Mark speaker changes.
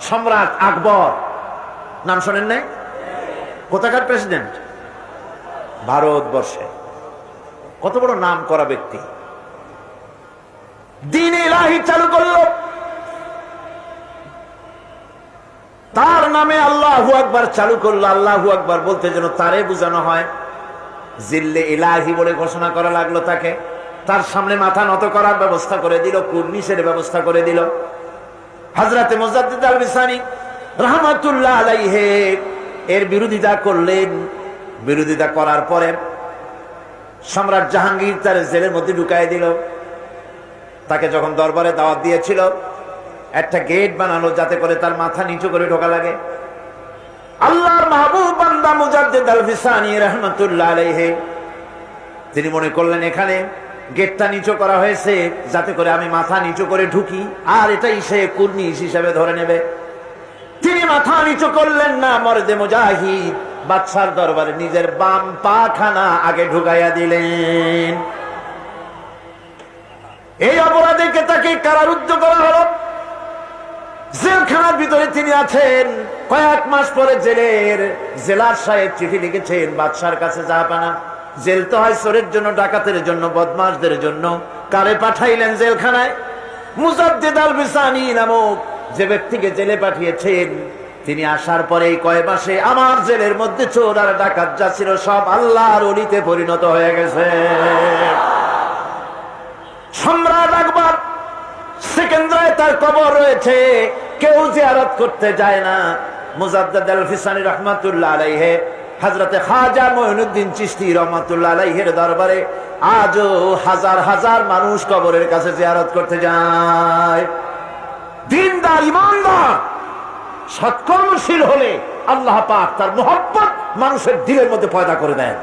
Speaker 1: সম্রাট আকবর। নাম শোনেন নাই? কোথাকার প্রেসিডেন্ট ভারতবর্ষে। কত বড় নাম করা ব্যক্তি। দিন ইলাহি চালু করল। তার নামে আল্লাহু আকবার চালু করল। আল্লাহু আকবার বলতে যেন তারে বোঝানো হয়। জিল্লে ইলাহি বলে ঘোষণা করা লাগল তাকে। তার সামনে মাথা নত করার ব্যবস্থা করে দিল, কুর্নিশের ব্যবস্থা করে দিল। হাজরাতে মুজাদ্দিদ আল বিসানি রহমাতুল্লাহ আলাইহে এর বিরোধিতা করলেন। বিরোধিতা করার পরে সম্রাট জাহাঙ্গীর তার জেলের মধ্যে ঢুকাই দিল। তাকে যখন দরবারে দাওয়াত দিয়েছিল, একটা গেট বানালো যাতে করে তার মাথা নিচু করে ঢোকা লাগে। আল্লাহর মাহবুব বান্দা মুজাদ্দিদ আল বিসানি রহমাতুল্লাহ আলাইহি, তিনি মনে করলেন এখানে গেটটা নিচু করা হয়েছে, যাতে করে আমি মাথা নিচু করে ঢুকি, আর এটাই সে কুর্নিশ হিসেবে ধরে নেবে। তিনি মাথা নিচু করলেন না, মরদে মুজাহিদ। বাদশার দরবারে নিজের বাম পাখানা আগে ঢুকাইয়া দিলেন। এই অপরাধীকে তাকে কারারুদ্ধ করা হলো। জেলখানার ভিতরে তিনি আছেন। কয়েক মাস পরে জেলের জেলার সাহেব চিঠি লিখেছেন, বাদশার কাছে জাহাপানা জেল তো হয় চোরের জন্য, ডাকাতের জন্য বদমাসদের জন্য। কারে পাঠাইলেন জেলখানায়? মুজাদ্দিদ আল বিসানি নামক যে ব্যক্তিকে জেলে পাঠিয়েছেন, তিনি আসার পরে কয় মাসে আমার জেলের মধ্যে চোর আর ডাকাত যা ছিল সব আল্লাহর অলিতে পরিণত হয়ে গেছে। সম্রাট আকবর সেকেন্দ্রায় তার কবর রয়েছে, কেউ জিয়ারত করতে যায় না। মুজাদ্দাদ আল ফিসানি রহমাতুল্লাহ আলাইহে হযরতে খাজা মহিনুদ্দিন চিস্তি রহমাতুল্লাহ আলাইহের দরবারে আজও হাজার হাজার মানুষ কবরের কাছে জিয়ারত করতে যায়। দিনদার, ইমানদার, সৎকর্মশীল হলে আল্লাহ পাক তার মোহাম্মত মানুষের দিলের মধ্যে পয়দা করে দেন।